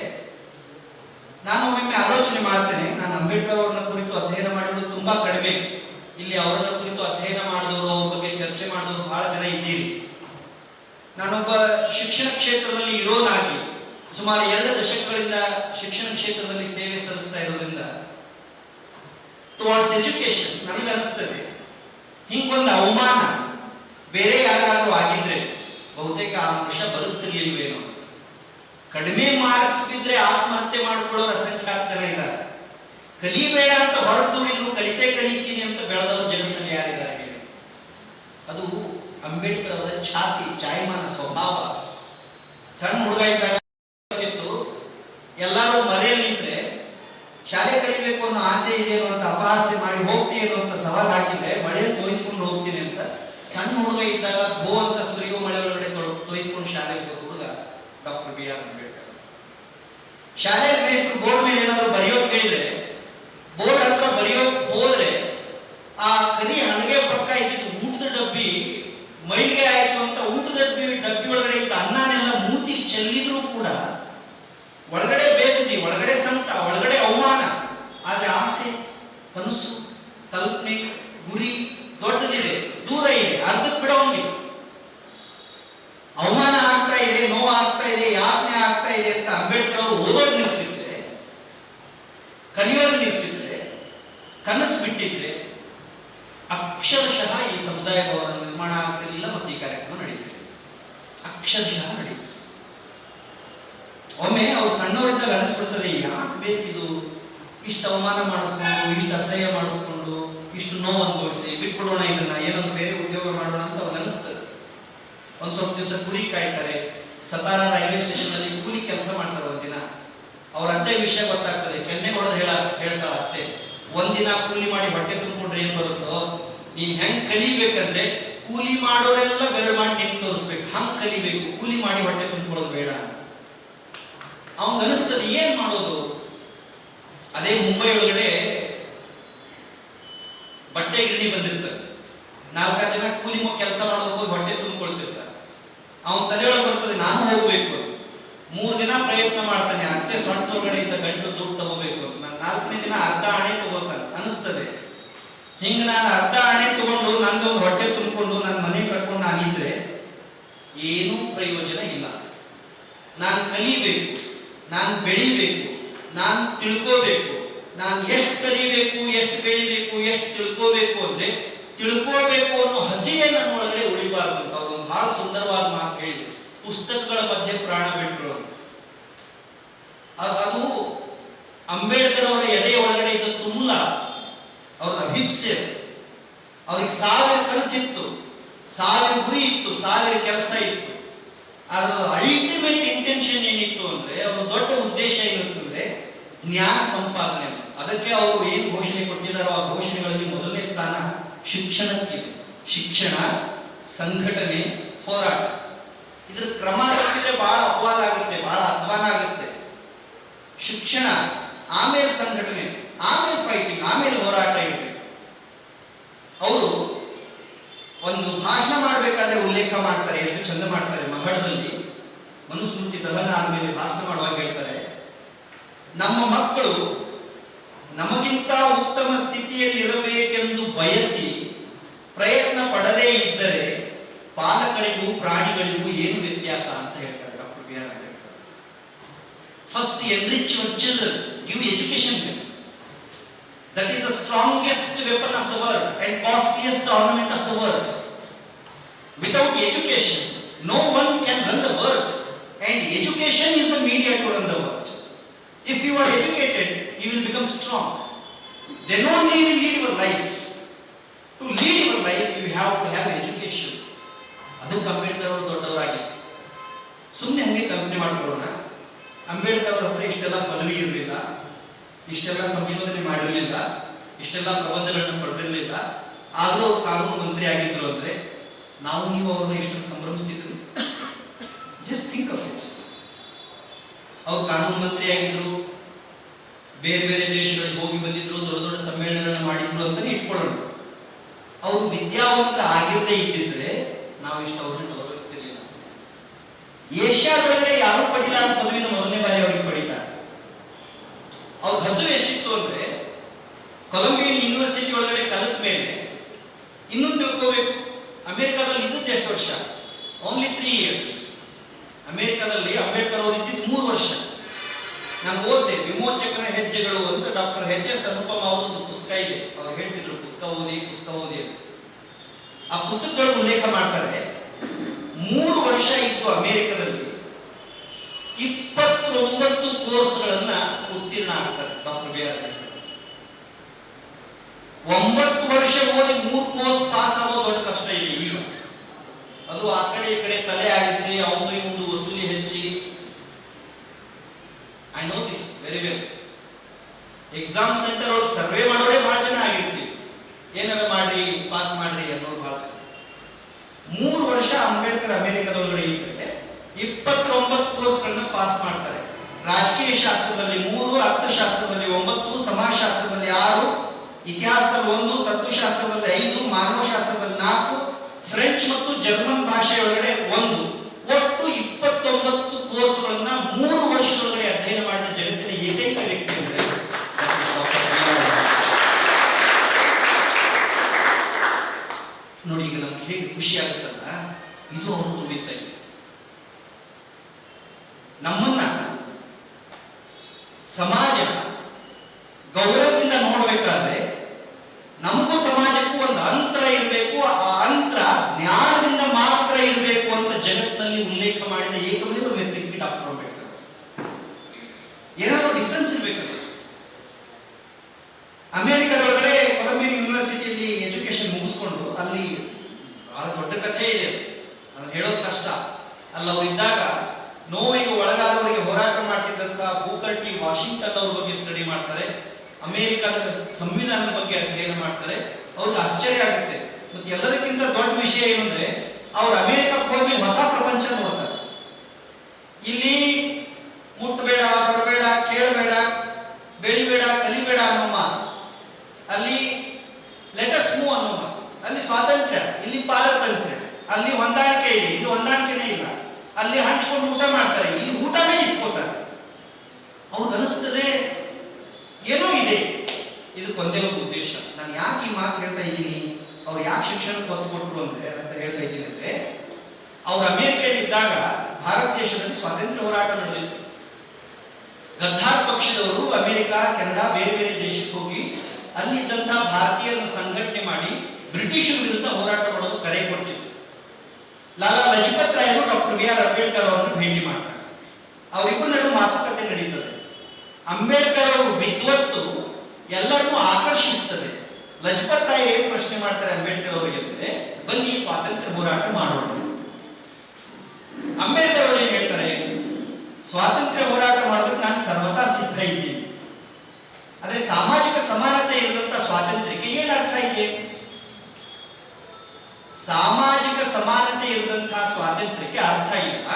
ನಾನು ಒಮ್ಮೆ ಆಲೋಚನೆ ಮಾಡ್ತೇನೆ. ನಾನು ಅಂಬೇಡ್ಕರ್ ಅವರನ್ನ ಕುರಿತು ಅಧ್ಯಯನ ಮಾಡಿರೋದು ತುಂಬಾ ಕಡಿಮೆ. ಇಲ್ಲಿ ಅವರನ್ನ ಕುರಿತು ಅಧ್ಯಯನ ಮಾಡಿದವರು, ಅವ್ರ ಬಗ್ಗೆ ಚರ್ಚೆ ಮಾಡಿದವರು ಬಹಳ ಜನ ಇದ್ದೀರಿ. ನಾನೊಬ್ಬ ಶಿಕ್ಷಣ ಕ್ಷೇತ್ರದಲ್ಲಿ ಇರೋನಾಗಿ ಸುಮಾರು ಎರಡು ದಶಕಗಳಿಂದ ಶಿಕ್ಷಣ ಕ್ಷೇತ್ರದಲ್ಲಿ ಸೇವೆ ಸಲ್ಲಿಸ್ತಾ ಇರೋದ್ರಿಂದ ಟುವರ್ಡ್ಸ್ ಎಜುಕೇಶನ್ ನನಗೆ ಅನಿಸ್ತದೆ. ಹಿಂಗೊಂದು ಅವಮಾನ ಬೇರೆ ಯಾರಾದರೂ ಆಗಿದ್ರೆ ಬಹುತೇಕ ಆ ಮನುಷ್ಯ ಬದುಕ್ತಿರ್ಲಿಲ್ವೇನೋ. ಕಡಿಮೆ ಮಾರ್ಕ್ಸ್ ಬಿದ್ರೆ ಆತ್ಮಹತ್ಯೆ ಮಾಡ್ಕೊಳ್ಳೋರು ಅಸಂಖ್ಯಾತ ಜನ ಇದ್ದಾರೆ. ಕಲಿಬೇಡ ಅಂತ ಹೊರತುಳಿದ್ರು ಕಲಿತೆ ಕಲಿತೀನಿ ಅಂತ ಬೆಳೆದವರು ಜಗತ್ತಲ್ಲಿ ಯಾರಿದ್ದಾರೆ ಅದು ಅಂಬೇಡ್ಕರ್ ಅವರ ಛಾತಿ ಜಾಯಮಾನ ಸ್ವಭಾವ. ಸಣ್ಣ ಹುಡುಗ ಇದ್ದಾಗ ಗೊತ್ತಿತ್ತು ಎಲ್ಲರೂ ಮರೆಯಲ್ಲಿ ನಿಂತ್ರೆ ಶಾಲೆ ಕಲಿಬೇಕು ಅನ್ನೋ ಆಸೆ ಇದೆಯೋ ಅಂತ ಅಪಹಾಸ್ಯ ಮಾಡಿ ಹೋಗ್ತೀನೋ ಅಂತ ಸವಾಲ್ ಹಾಕಿದ್ರೆ ಮಳೆಯಲ್ಲಿ ತೋಯಿಸ್ಕೊಂಡು ಹೋಗ್ತೀನಿ ಅಂತ ಸಣ್ಣ ಹುಡುಗ ಇದ್ದಾಗ ಗೋ ಅಂತ ಸುರಿಯೋ ಮಳೆ ಒಳಗಡೆ ತೊಳ್- ತೋಯಿಸ್ಕೊಂಡು ಶಾಲೆಗೆ ಹೋದ ಹುಡುಗ ಡಾಕ್ಟರ್ ಬಿ ಆರ್ ಅಂಬೇಡ್ಕರ್ ಶಾಲೆ ಮೇಷ್ಟ್ರು ಬೋರ್ಡ್ ಮೇಲೆ ಏನಾದ್ರು ಬರೆಯೋಕ್ ಹೇಳಿದ್ರೆ ಬೋರ್ಡ್ ಹತ್ರ ಬರೆಯೋಕ್ ಹೋದ್ರೆ ಆ ಕರಿ ಹಲಗೆ ಪಕ್ಕ ಇದ್ದಿದ್ದು ಊಟದ ಡಬ್ಬಿ ಮೈಲಿಗೆ ಆಯ್ತು ಅಂತ ಊಟದ ಡಬ್ಬಿ ಡಬ್ಬಿ ಒಳಗಡೆ ಇದ್ದ ಅನ್ನನೆಲ್ಲ ಮೂತಿ ಚೆಲ್ಲಿದ್ರು ಕೂಡ ಒಳಗಡೆ ಬೇಗುದಿ ಒಳಗಡೆ ಸಂಕಟ ಒಳಗಡೆ ಅವಮಾನ ಆದ್ರೆ ಆಸೆ ಕನಸು ಕಲ್ಪನೆ ಗುರಿ ದೊಡ್ಡದಿದೆ ದೂರ ಇದೆ ಅರ್ಧಕ್ಕೆ ಬಿಡೋಂಗಿಲ್ಲ ಅವಮಾನ ಆಗ್ತಾ ಇದೆ ನೋವು ಆಗ್ತಾ ಇದೆ ಯಾಜ್ಞೆ ಆಗ್ತಾ ಇದೆ ಅಂತ ಅಂಬೇಡ್ಕರ್ ಅವರು ಓದೋದು ನಿಲ್ಲಿಸಿದ್ರೆ ಕಲಿಯೋದು ನಿಲ್ಲಿಸಿದ್ರೆ ಕನಸು ಬಿಟ್ಟಿದ್ರೆ ಅಕ್ಷರಶಃ ಈ ಸಮುದಾಯ ಭವನ ನಿರ್ಮಾಣ ಆಗ್ತಿರ್ಲಿಲ್ಲ ಮತ್ತು ಈ ಕಾರ್ಯಕ್ರಮ ನಡೀತಿದೆ ಅಕ್ಷರಶಃ ನಡೀತಿದೆ ಒಮ್ಮೆ ಅವ್ರು ಸಣ್ಣವರಿದ್ದಾಗ ಅನಿಸ್ಬಿಡ್ತದೆ, ಯಾಕೆ ಬೇಕಿದು? ಇಷ್ಟು ಅವಮಾನ ಮಾಡಿಸ್ಕೊಂಡು, ಇಷ್ಟು ಅಸಹ್ಯ ಮಾಡಿಸ್ಕೊಂಡು, ಇಷ್ಟು ನೋವು ಅನುಭವಿಸಿ, ಬಿಟ್ಬಿಡೋಣ ಇದನ್ನ ಏನಾದ್ರು ಬೇರೆ ಉದ್ಯೋಗ ಮಾಡೋಣ ಅಂತ ಅವ್ರು ಅನಿಸ್ತದೆ. ಒಂದ್ ಸ್ವಲ್ಪ ದಿವಸ ಕುರಿ ಕಾಯ್ತಾರೆ ಸತಾರ ರೈಲ್ವೆ ಸ್ಟೇಷನ್ ಅಲ್ಲಿ ಕೂಲಿ ಕೆಲಸ ಮಾಡ್ತಾರೆ ಒಂದಿನ. ಅವ್ರ ಅತ್ತೆ ವಿಷಯ ಗೊತ್ತಾಗ್ತದೆ. ಕೆನ್ನೆ ಹೊಡೆದು ಹೇಳ ಹೇಳ್ತಾಳ ಅತ್ತೆ ಒಂದಿನ ಕೂಲಿ ಮಾಡಿ ಹೊಟ್ಟೆ ತುಂಬಿಕೊಂಡ್ರೆ ಏನ್ ಬರುತ್ತೋ? ನೀನ್ ಹೆಂಗ್ ಕಲಿಬೇಕಂದ್ರೆ ಕೂಲಿ ಮಾಡೋರೆಲ್ಲ ಬೆರಳು ಮಾಡಿ ನಿಂತು ತೋರಿಸ್ಬೇಕು. ಹಂಗ್ ಕಲಿಬೇಕು. ಕೂಲಿ ಮಾಡಿ ಹೊಟ್ಟೆ ತುಂಬಿಕೊಳ್ಳೋದು ಬೇಡ ಅವಂಗ ಅನಿಸ್ತದೆ, ಏನ್ ಮಾಡೋದು? ಅದೇ ಮುಂಬೈ ಒಳಗಡೆ ಬಟ್ಟೆ ಗಿರಣಿ ಬಂದಿರ್ತಾರೆ ನಾಲ್ಕ ಜನ ಕೂಲಿ ಕೆಲಸ ಮಾಡೋದು ಹೊಟ್ಟೆ ತುಂಬಿಕೊಳ್ತಿರ್ತಾರೆ. ಅವನ ತಲೆಯೊಳಗೆ ಬರ್ತದೆ, ನಾನು ಹೋಗ್ಬೇಕು ಮೂರು ದಿನ ಪ್ರಯತ್ನ ಮಾಡ್ತಾನೆ, ಅತ್ತೆ ಸೊಂಟ ಒಳಗಡೆಯಿಂದ ಗಂಟಲು ದುಡ್ಡು ತಗೋಬೇಕು ನಾನು ನಾಲ್ಕನೇ ದಿನ ಅರ್ಧ ಹಣೆ ತಗೋತಾನೆ, ಅನಿಸ್ತದೆ. ಹಿಂಗ ನಾನು ಅರ್ಧ ಹಣೆ ತಗೊಂಡು ನಂದೊಂದು ಹೊಟ್ಟೆ ತುಂಬಿಕೊಂಡು ನನ್ನ ಮನೆ ಕಟ್ಕೊಂಡು ನಾನಿದ್ರೆ ಏನೂ ಪ್ರಯೋಜನ ಇಲ್ಲ. ನಾನು ಕಲಿಬೇಕು, ನಾನು ಬೆಳಿಬೇಕು, ನಾನು ತಿಳ್ಕೋಬೇಕು. ನಾನು ಎಷ್ಟು ಕಲಿಬೇಕು, ಎಷ್ಟು ಬೆಳಿಬೇಕು, ಎಷ್ಟು ತಿಳ್ಕೋಬೇಕು ಅಂದ್ರೆ ತಿಳ್ಕೋಬೇಕು ಅನ್ನೋ ಹಸಿವೆ ನನ್ನ ಉಳಿಬಾರ್ದು. ಅಂತ ಅವರು ಬಹಳ ಸುಂದರವಾದ ಮಾತು ಹೇಳಿದ್ರು. ಪುಸ್ತಕಗಳ ಮಧ್ಯೆ ಪ್ರಾಣ ಬಿಟ್ಟರು ಅಂತ. ಅದು- ಅಂಬೇಡ್ಕರ್ ಅವರ ಎದೆ ಒಳಗಡೆ ಇದ್ದ ತುಮುಲ ಅವ್ರ ಅಭಿಪ್ಸೆ. ಅವ್ರಿಗೆ ಸಾವಿರ ಕನಸಿತ್ತು. ಸಾವಿರ ಗುರಿ ಇತ್ತು, ಸಾವಿರ ಕೆಲಸ ಇತ್ತು. ಅದರ ಅಲ್ಟಿಮೇಟ್ ಇಂಟೆನ್ಷನ್ ಏನಿತ್ತು ಅಂದ್ರೆ, ಅವರ ದೊಡ್ಡ ಉದ್ದೇಶ ಏನಿರ್ತಂದ್ರೆ ಜ್ಞಾನ ಸಂಪಾದನೆ. ಅದಕ್ಕೆ ಅವರು ಏನು ಘೋಷಣೆ ಕೊಟ್ಟಿದ್ದಾರೋ ಆ ಘೋಷಣೆಗಳಲ್ಲಿ ಮೊದಲನೇ ಸ್ಥಾನ ಶಿಕ್ಷಣಕ್ಕಿದೆ ಶಿಕ್ಷಣ ಸಂಘಟನೆ ಹೋರಾಟ. ಇದ್ರ ಕ್ರಮ ತಪ್ಪಿದ್ರೆ ಬಹಳ ಅಪವಾದ ಆಗುತ್ತೆ ಬಹಳ ಅಧ್ವಾನ ಆಗುತ್ತೆ. ಶಿಕ್ಷಣ, ಆಮೇಲೆ ಸಂಘಟನೆ, ಆಮೇಲೆ ಫೈಟಿಂಗ್ ಆಮೇಲೆ ಹೋರಾಟ ಇದೆ ಅವರು ಒಂದು ಭಾಷಣ ಮಾಡಬೇಕಾದ್ರೆ ಉಲ್ಲೇಖ ಮಾಡ್ತಾರೆ, ಎಷ್ಟು ಚಂದ ಮಾಡ್ತಾರೆ, ಮಹಡದಲ್ಲಿ. ಮನುಸ್ಮೃತಿ ದಹನ ಆದ್ಮೇಲೆ ಭಾಷಣ ಮಾಡುವಾಗ ಹೇಳ್ತಾರೆ, ನಮ್ಮ Children give education That is the strongest weapon of the world and costliest ornament of the world. Without education, no one can run the world. And education is the media to run the world. If you are educated, you will become strong. Then only you will lead your life. To lead your life, you have to have education. ಅದಕ್ಕೆ ಅಂಬೇಡ್ಕರ್ ಅವರು ದೊಡ್ಡವರಾಗಿತ್ತು ಸುಮ್ಮನೆ ಹಂಗೆ ಕಲ್ಪನೆ ಮಾಡ್ಕೊಳ್ಳೋಣ ಅಂಬೇಡ್ಕರ್ ಅವರ ಹತ್ರ ಇಷ್ಟೆಲ್ಲ ಪದವಿ ಇರಲಿಲ್ಲ ಇಷ್ಟೆಲ್ಲ ಸಂಶೋಧನೆ ಮಾಡಿರಲಿಲ್ಲ, ಇಷ್ಟೆಲ್ಲ ಪ್ರಬಂಧಗಳನ್ನು ಪಡೆದಿರಲಿಲ್ಲ. ಆದರೂ ಕಾನೂನು ಮಂತ್ರಿ ಆಗಿದ್ರು ಅಂದ್ರೆ ನಾವು ನೀವು ಅವ್ರನ್ನ ಎಷ್ಟೊಂದು ಸಂಭ್ರಮಿಸ್ತಿದ್ರು? ಜಸ್ಟ್ ಥಿಂಕ್ ಆಫ್ ಇಟ್ ಅವ್ರು ಕಾನೂನು ಮಂತ್ರಿ ಆಗಿದ್ರು, ಬೇರೆ ಬೇರೆ ದೇಶಗಳಿಗೆ ಹೋಗಿ ಬಂದಿದ್ರು, ದೊಡ್ಡ ದೊಡ್ಡ ಸಮ್ಮೇಳನಗಳನ್ನ ಮಾಡಿದ್ರು ಅಂತಾನೆ ಇಟ್ಕೊಳ್ಳೋಣ. ಅವರು ವಿದ್ಯಾವಂತರ ಆಗಿರದೇ ಇದ್ದಿದ್ರೆ ನಾವು ಇಷ್ಟು ಅವ್ರನ್ನ ಗೌರವಿಸ್ತಿರ್ಲಿಲ್ಲ. ಏಷ್ಯಾದೊಳಗಡೆ ಯಾರು ಪಡಿಲಾರ ಪದವಿನ ಮೊದಲನೇ ಬಾರಿ ಅವ್ರಿಗೆ ಅವ್ರ ಹಸು ಎಷ್ಟಿತ್ತು ಅಂದ್ರೆ ಕೊಲಂಬಿಯನ್ ಯೂನಿವರ್ಸಿಟಿ ಒಳಗಡೆ ಕಲಿತ ಮೇಲೆ ಇನ್ನೂ ತಿಳ್ಕೋಬೇಕು. ಅಮೆರಿಕಾದಲ್ಲಿ ಇದ್ದದ್ದು ಎಷ್ಟು ವರ್ಷ? ಓನ್ಲಿ ತ್ರೀ ಇಯರ್ಸ್ ಅಮೆರಿಕಾದಲ್ಲಿ ಅಂಬೇಡ್ಕರ್ ಅವರು ಇದ್ದಿದ್ದು ಮೂರು ವರ್ಷ. ನಾನು ಓದಿದೆ, ವಿಮೋಚಕನ ಹೆಜ್ಜೆಗಳು ಅಂತ ಡಾಕ್ಟರ್ ಎಚ್ ಎಸ್ ಅನುಪಮ ಅವರೊಂದು ಪುಸ್ತಕ ಇದೆ. ಅವ್ರು ಹೇಳ್ತಿದ್ರು, ಪುಸ್ತಕ ಓದಿ ಪುಸ್ತಕ ಓದಿ ಅಂತ. ಆ ಪುಸ್ತಕಗಳು ಉಲ್ಲೇಖ ಮಾಡ್ತಾರೆ, ಮೂರು ವರ್ಷ ಇತ್ತು ಅಮೆರಿಕದಲ್ಲಿ. ಇಪ್ಪತ್ತೊಂಬತ್ತು ಕೋರ್ಸ್ಗಳನ್ನ ಉತ್ತೀರ್ಣ ಆಗ್ತಾರೆ ಡಾಕ್ಟರ್ ಬಿ ಆರ್ ಒಂಬತ್ತು ವರ್ಷ ಓದಿ ಮೂರು ಕೋರ್ಸ್ ಪಾಸ್ ಆಗೋ ದೊಡ್ಡ ಕಷ್ಟ ಇದೆ ಈಗ. ಅದು ಆ ಕಡೆ ಈ ಕಡೆ ತಲೆ ಆಡಿಸಿ, ಅವನು ಇವನು ವಸೂಲಿ ಹೆಚ್ಚಿ. I know this very well exam centre ಒಳಗೆ ಸರ್ವೆ ಮಾಡೋರೇ ಬಹಳ ಜನ ಆಗಿರ್ತೀವಿ. ಏನಾರ ಮಾಡ್ರಿ ಪಾಸ್ ಮಾಡ್ರಿ ಅನ್ನೋರು ಬಹಳ ಜನ. ಮೂರು ವರ್ಷ ಅಂಬೇಡ್ಕರ್ ಅಮೆರಿಕದೊಳಗಡೆ ಇದ್ದರೆ. ಇಪ್ಪತ್ತೊಂಬತ್ತು ಕೋರ್ಸ್ಗಳನ್ನ ಪಾಸ್ ಮಾಡ್ತಾರೆ. ರಾಜಕೀಯ ಶಾಸ್ತ್ರದಲ್ಲಿ ಮೂರು ಅರ್ಥಶಾಸ್ತ್ರದಲ್ಲಿ ಒಂಬತ್ತು, ಸಮಾಜಶಾಸ್ತ್ರದಲ್ಲಿ ಆರು, ಇತಿಹಾಸದಲ್ಲಿ ಒಂದು, ತತ್ವಶಾಸ್ತ್ರದಲ್ಲಿ ಐದು, ಮಾನವಶಾಸ್ತ್ರದಲ್ಲಿ ನಾಲ್ಕು, ಫ್ರೆಂಚ್ ಮತ್ತು ಜರ್ಮನ್ ಭಾಷೆಯೊಳಗಡೆ ಒಂದು. ಒಟ್ಟು ಇಪ್ಪತ್ತೊಂಬತ್ತು ಕೋರ್ಸ್ಗಳನ್ನ ಮೂರು ವರ್ಷದೊಳಗಡೆ ಅಧ್ಯಯನ ಮಾಡಿದ ಜಗತ್ತಿನ ಏಕೈಕ ವ್ಯಕ್ತಿ ಅಂದ್ರೆ. ನೋಡಿ ಈಗ ನಮ್ಗೆ ಹೇಗೆ ಖುಷಿ ಆಗುತ್ತಲ್ಲ ಇದು ಅವರು ದುಡಿತಾ ಇದೆ ನಮ್ಮನ್ನ ಸಮಾಜ ಗೌರವದಿಂದ ನೋಡ್ಬೇಕಾದ್ರೆ ನಮಗೂ ಸಮಾಜಕ್ಕೂ ಒಂದು ಅಂತರ ಇರಬೇಕು, ಆ ಅಂತರ ಜ್ಞಾನದಿಂದ ಮಾತ್ರ ಇರಬೇಕು ಅಂತ ಜಗತ್ತಿನಲ್ಲಿ ಉಲ್ಲೇಖ ಮಾಡಿದ ಏಕಮೇವ ವ್ಯಕ್ತಿ ಡಾಕ್ಟರ್ ಅಂಬೇಡ್ಕರ್. ಏನಾದ್ರು ಡಿಫ್ರೆನ್ಸ್ ಇರ್ಬೇಕಲ್ಲ ಅಮೆರಿಕದೊಳಗಡೆ ಕೊಲಂಬಿಯನ್ ಯೂನಿವರ್ಸಿಟಿಯಲ್ಲಿ ಎಜುಕೇಶನ್ ಮುಗಿಸ್ಕೊಂಡು ಅಲ್ಲಿ ಬಹಳ ದೊಡ್ಡ ಕಥೆ ಇದೆ. ಅದು ಹೇಳೋದು ಕಷ್ಟ. ಅಲ್ಲಿ ಅವ್ರು ಇದ್ದಾಗ ನೋವಿಗೆ ಒಳಗಾದವರಿಗೆ ಹೋರಾಟ ಮಾಡ್ತಿದ್ದಂತ ವಾಷಿಂಗ್ಟನ್ ಅವ್ರ ಬಗ್ಗೆ ಸ್ಟಡಿ ಮಾಡ್ತಾರೆ, ಅಮೆರಿಕದ ಸಂವಿಧಾನದ ಬಗ್ಗೆ ಅಧ್ಯಯನ ಮಾಡ್ತಾರೆ, ಅವ್ರಿಗೆ ಆಶ್ಚರ್ಯ ಆಗುತ್ತೆ. ಮತ್ತೆ ಎಲ್ಲದಕ್ಕಿಂತ ದೊಡ್ಡ ವಿಷಯ ಏನಂದ್ರೆ, ಅವ್ರು ಅಮೆರಿಕಕ್ಕೆ ಹೋಗಿ ಹೊಸ ಪ್ರಪಂಚ ನೋಡ್ತಾರೆ. ಇಲ್ಲಿ ಮುಟ್ಟಬೇಡ ಬರಬೇಡ, ಕೇಳಬೇಡ, ಬೆಳಿಬೇಡ, ಕಲಿಬೇಡ ಅನ್ನೋ ಮಾತು. ಅಲ್ಲಿ ಲೆಟಸ್ ಮೂವ್ ಅನ್ನೋ ಮಾತು. ಅಲ್ಲಿ ಸ್ವಾತಂತ್ರ್ಯ, ಇಲ್ಲಿ ಪಾರತಂತ್ರ್ಯ. ಅಲ್ಲಿ ಹೊಂದಾಣಿಕೆ ಇದೆ, ಇಲ್ಲಿ ಹೊಂದಾಣಿಕೆನೇ ಇಲ್ಲ. ಅಲ್ಲಿ ಹಂಚ್ಕೊಂಡು ಊಟ ಮಾಡ್ತಾರೆ, ಇಲ್ಲಿ ಊಟನೇ ಇಸ್ಕೋತಾರೆ. ಅವ್ರಿಗೆ ಅನಿಸ್ತದೆ ಏನೋ ಇದೆ. ಇದು ಒಂದೇ ಉದ್ದೇಶ. ನಾನು ಯಾಕೆ ಈ ಮಾತು ಹೇಳ್ತಾ ಇದ್ದೀನಿ? ಅವ್ರು ಯಾಕೆ ಶಿಕ್ಷಣ ಕೊಟ್ಟು ಕೊಟ್ಟರು ಅಂದ್ರೆ, ಅಂತ ಹೇಳ್ತಾ ಇದ್ದೀನಿ ಅಂದ್ರೆ, ಅವ್ರು ಅಮೆರಿಕೆಯಲ್ಲಿ ಇದ್ದಾಗ ಭಾರತ ದೇಶದಲ್ಲಿ ಸ್ವಾತಂತ್ರ್ಯ ಹೋರಾಟ ನಡೆದಿತ್ತು. ಗದ್ದಾರ್ ಪಕ್ಷದವರು ಅಮೆರಿಕ, ಕೆನಡಾ, ಬೇರೆ ಬೇರೆ ದೇಶಕ್ಕೆ ಹೋಗಿ ಅಲ್ಲಿದ್ದಂತಹ ಭಾರತೀಯರನ್ನ ಸಂಘಟನೆ ಮಾಡಿ ಬ್ರಿಟಿಷರ ವಿರುದ್ಧ ಹೋರಾಟ ಮಾಡೋದು ಕರೆ ಕೊಡ್ತಿದ್ರು. ಲಾಲಾ ಲಜಪತ್ ರಾಯರು ಡಾಕ್ಟರ್ ಬಿ ಆರ್ ಅಂಬೇಡ್ಕರ್ ಅವರನ್ನು ಭೇಟಿ ಮಾಡ್ತಾರೆ. ಅವರಿಬ್ಬರ ನಡುವೆ ಮಾತುಕತೆ ನಡೀತದೆ. ಅಂಬೇಡ್ಕರ್ ಅವರು ವಿದ್ವತ್ತು ಎಲ್ಲರನ್ನೂ ಆಕರ್ಷಿಸ್ತದೆ. ಲಜಪತ್ ರಾಯ್ ಏನ್ ಪ್ರಶ್ನೆ ಮಾಡ್ತಾರೆ ಅಂಬೇಡ್ಕರ್ ಅವರಿಗೆ ಅಂದ್ರೆ, ಬನ್ನಿ ಸ್ವಾತಂತ್ರ್ಯ ಹೋರಾಟ ಮಾಡೋಣ. ಅಂಬೇಡ್ಕರ್ ಅವರು ಏನ್ ಹೇಳ್ತಾರೆ? ಸ್ವಾತಂತ್ರ್ಯ ಹೋರಾಟ ಮಾಡೋದಕ್ಕೆ ನಾನು ಸರ್ವತಾ ಸಿದ್ಧ ಇದ್ದೀನಿ. ಆದ್ರೆ ಸಾಮಾಜಿಕ ಸಮಾನತೆ ಇರದಂತ ಸ್ವಾತಂತ್ರ್ಯಕ್ಕೆ ಏನ್ ಅರ್ಥ ಇದೆ? ಸಾಮಾಜಿಕ ಸಮಾನತೆ ಇರದಂತಹ ಸ್ವಾತಂತ್ರ್ಯಕ್ಕೆ ಅರ್ಥ ಇಲ್ಲ.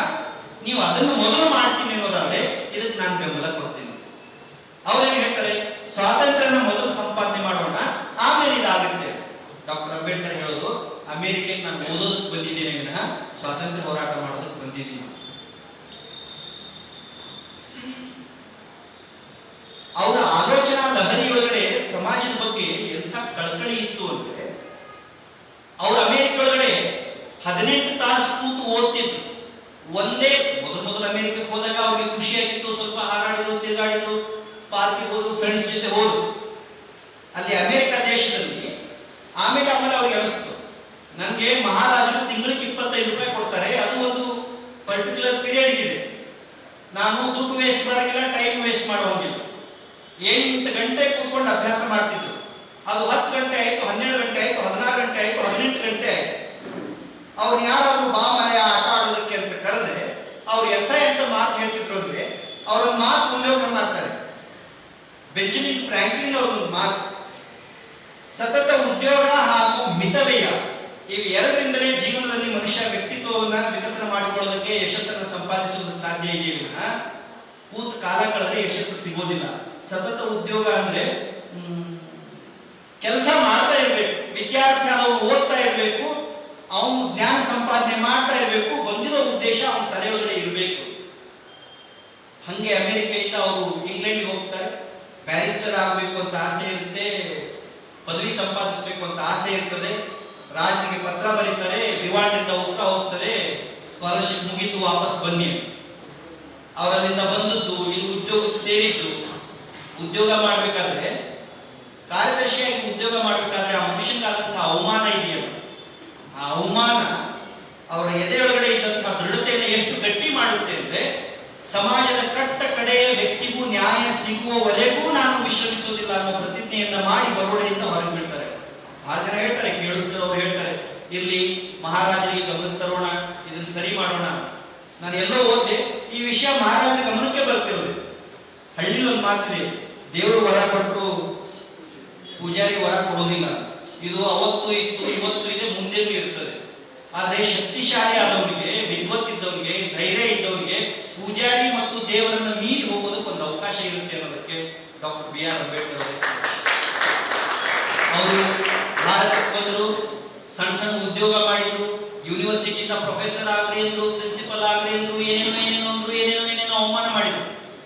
ನೀವು ಅದನ್ನು ಮೊದಲು ಮಾಡ್ತೀನಿ ಅನ್ನೋದಾದ್ರೆ ಇದಕ್ಕೆ ನಾನು ಬೆಂಬಲ ಕೊಡ್ತೀನಿ. ಅವ್ರೇನ್ ಹೇಳ್ತಾರೆ? ಸ್ವಾತಂತ್ರ್ಯನ ಮೊದಲು ಸಂಪಾದನೆ ಮಾಡೋಣ, ಆಮೇಲೆ ಇದಾಗುತ್ತೆ. ಡಾಕ್ಟರ್ ಅಂಬೇಡ್ಕರ್ ಹೇಳೋದು ಅಮೆರಿಕಕ್ಕೆ ನಾನು ಓದೋದಕ್ಕೆ ಬಂದಿದ್ದೇನೆ ವಿನಃ, ಸ್ವಾತಂತ್ರ್ಯ ಹೋರಾಟ ಮಾಡೋದಕ್ಕೆ ಬಂದಿದ್ದೀನಿ? ಅವರ ಆಲೋಚನಾ ಲಹರಿಯೊಳಗಡೆ ಸಮಾಜದ ಬಗ್ಗೆ ಎಂಥ ಕಳಕಳಿ ಇತ್ತು ಅಂದ್ರೆ, ಅವ್ರ ಅಮೆರಿಕ ಒಳಗಡೆ ಹದಿನೆಂಟು ತಾಸು ಕೂತು ಓದ್ತಿದ್ರು. ಒಂದೇ ಮೊದಲು ಮೊದಲು ಅಮೆರಿಕಕ್ಕೆ ಹೋದಾಗ ಅವ್ರಿಗೆ ಖುಷಿಯಾಗಿತ್ತು, ಸ್ವಲ್ಪ ಹಾರಾಡಿದ್ರು ತಿರುಗಾಡಿದ್ರು. ಪಾರ್ಕಿಗೆ ಹೋದ್ರು ಫ್ರೆಂಡ್ಸ್ ಜೊತೆ ಹೋದ್ರು. ಅಲ್ಲಿ ಅಮೆರಿಕ ದೇಶದಲ್ಲಿ ಆಮೇಲೆ ಆಮೇಲೆ ಅವ್ರಿಗೆ ಅನಿಸ್ತು. ನನಗೆ ಮಹಾರಾಜರು ತಿಂಗಳಿಗೆ ಇಪ್ಪತ್ತೈದು ರೂಪಾಯಿ ಕೊಡ್ತಾರೆ, ಅದು ಒಂದು ಪರ್ಟಿಕ್ಯುಲರ್ ಪೀರಿಯಡ್ ಇದೆ ನಾನು ದುಡ್ಡು ವೇಸ್ಟ್ ಮಾಡೋಂಗಿಲ್ಲ ಟೈಮ್ ವೇಸ್ಟ್ ಮಾಡುವಂಗಿಲ್ಲ ಎಂಟು ಗಂಟೆ ಕೂತ್ಕೊಂಡು ಅಭ್ಯಾಸ ಮಾಡ್ತಿದ್ರು. ಅದು ಹತ್ತು ಗಂಟೆ ಆಯ್ತು, ಹನ್ನೆರಡು ಗಂಟೆ ಆಯ್ತು, ಹದಿನಾರು ಗಂಟೆ ಆಯ್ತು, ಹದಿನೆಂಟು ಗಂಟೆ ಆಯ್ತು. ಅವ್ರು ಯಾರಾದ್ರೂ ಮನೆಯ ಆಟ ಆಡೋದಕ್ಕೆ ಅಂತ ಕರೆದ್ರೆ, ಅವ್ರು ಎಂಥ ಎಂಥ ಮಾತು ಹೇಳ್ತಿದ್ರು ಅಂದ್ರೆ ಅವ್ರ ಮಾತು ಉಲ್ಲೇಖ ಮಾಡ್ತಾರೆ. ಬೆಂಜಮಿನ್ ಫ್ರಾಂಕ್ಲಿನ್ ಅವರೊಂದು ಮಾತು ಸತತ ಉದ್ಯೋಗ ಹಾಗೂ ಮಿತವ್ಯಯ, ಇವು ಎರಡರಿಂದಲೇ ಜೀವನದಲ್ಲಿ ಮನುಷ್ಯ ವ್ಯಕ್ತಿತ್ವವನ್ನ ವಿಕಸನ ಮಾಡಿಕೊಳ್ಳೋದಕ್ಕೆ ಯಶಸ್ಸನ್ನು ಸಂಪಾದಿಸುವುದು ಸಾಧ್ಯ ಇದೆ ವಿನಃ? ಕೂತ್ ಕಾಲ ಕಳೆದ್ರೆ ಯಶಸ್ಸು ಸಿಗೋದಿಲ್ಲ. ಸತತ ಉದ್ಯೋಗ ಅಂದ್ರೆ ಕೆಲಸ ಮಾಡ್ತಾ ಇರ್ಬೇಕು ವಿದ್ಯಾರ್ಥಿ ಅವನು ಓದ್ತಾ ಇರ್ಬೇಕು ಅವನು ಜ್ಞಾನ ಸಂಪಾದನೆ ಮಾಡ್ತಾ ಇರ್ಬೇಕು ಬಂದಿರೋ ಉದ್ದೇಶ ಅವನ ತಲೆಯೊಳಗಡೆ ಇರಬೇಕು ಹಂಗೆ ಅಮೆರಿಕೆಯಿಂದ ಅವರು ಇಂಗ್ಲೆಂಡ್ಗೆ ಹೋಗ್ತಾರೆ ಬ್ಯಾರಿಸ್ಟರ್ ಆಗಬೇಕು ಅಂತ ಆಸೆ ಇರುತ್ತೆ ಪದವಿ ಸಂಪಾದಿಸಬೇಕು ಅಂತ ಆಸೆ ಇರ್ತದೆ. ರಾಜನಿಗೆ ಪತ್ರ ಬರೀತಾರೆ ದಿವಾಣಿಂದ ಉತ್ತರ ಹೋಗ್ತದೆ. ಸ್ಕಾಲರ್ಶಿಪ್ ಮುಗಿತು, ವಾಪಸ್ ಬನ್ನಿ. ಅವರಲ್ಲಿಂದ ಬಂದದ್ದು, ಇಲ್ಲಿ ಉದ್ಯೋಗಕ್ಕೆ ಸೇರಿದ್ದು. ಉದ್ಯೋಗ ಮಾಡಬೇಕಾದ್ರೆ, ಕಾರ್ಯದರ್ಶಿಯಾಗಿ ಉದ್ಯೋಗ ಮಾಡಬೇಕಾದ್ರೆ ಆ ಮನುಷ್ಯನಾದಂತಹ ಅವಮಾನ ಇದೆಯಲ್ಲ. ಆ ಅವಮಾನ ಅವರ ಎದೆಯೊಳಗಡೆ ಇದ್ದಂತಹ ದೃಢತೆಯನ್ನು ಎಷ್ಟು ಗಟ್ಟಿ ಮಾಡುತ್ತೆ ಅಂದ್ರೆ, ಸಮಾಜದ ಕಟ್ಟ ಕಡೆಯ ವ್ಯಕ್ತಿಗೂ ನ್ಯಾಯ ಸಿಗುವವರೆಗೂ ನಾನು ವಿಶ್ರಮಿಸುವುದಿಲ್ಲ ಅನ್ನೋ ಪ್ರತಿಜ್ಞೆಯನ್ನ ಮಾಡಿ ಬರೋಡೆಯಿಂದ ಹೊರಗೆ ಬೀಳ್ತಾರೆ ಬಹಳ ಜನ ಹೇಳ್ತಾರೆ ಕೇಳಿಸಿದವರು ಹೇಳ್ತಾರೆ ಇಲ್ಲಿ ಮಹಾರಾಜರಿಗೆ ಗಮನಕ್ಕೆ ತರೋಣ ಇದನ್ನ ಸರಿ ಮಾಡೋಣ. ನಾನು ಎಲ್ಲೋ ಓದಿದೆ ಈ ವಿಷಯ ಮಹಾರಾಜನ ಗಮನಕ್ಕೆ ಬರ್ತಿರೋದು ಹಳ್ಳಿಲಿ ಒಂದು ಮಾತಿದೆ, ದೇವರು ವರ ಕೊಟ್ಟರು ಪೂಜಾರಿ ವರ ಕೊಡೋದಿಲ್ಲ. ಇದು ಅವತ್ತು ಇತ್ತು, ಇವತ್ತು ಇದೆ, ಮುಂದೆನೂ ಇರ್ತದೆ. ಆದರೆ ಶಕ್ತಿಶಾಲಿ ಆದವನಿಗೆ ವಿದ್ವತ್ತಿದ್ದವನಿಗೆ ಧೈರ್ಯ ಇದ್ದವನಿಗೆ ಪೂಜಾರಿ ಮತ್ತು ದೇವರನ್ನು ಮೀರಿ ಹೋಗೋದಕ್ಕೆ ಒಂದು ಅವಕಾಶ ಇರುತ್ತೆ ಅನ್ನೋದಕ್ಕೆ ಡಾಕ್ಟರ್ ಬಿ ಆರ್ ಅಂಬೇಡ್ಕರ್ ಅವರ ಅವರು ಭಾರತಕ್ಕೆ ಬಂದರು ಸಣ್ಣ ಸಣ್ಣ ಉದ್ಯೋಗ ಮಾಡಿದ್ರು ಯೂನಿವರ್ಸಿಟಿಯಿಂದ ಪ್ರೊಫೆಸರ್ ಆಗ್ರಿ ಅಂದ್ರು ಪ್ರಿನ್ಸಿಪಲ್ ಆಗ್ರಿ ಅಂದ್ರು, ಏನೇನೋ ಏನೇನೋ ಅಂದ್ರು, ಏನೇನೋ ಏನೇನೋ ಅವಮಾನ ಮಾಡಿದ್ರು.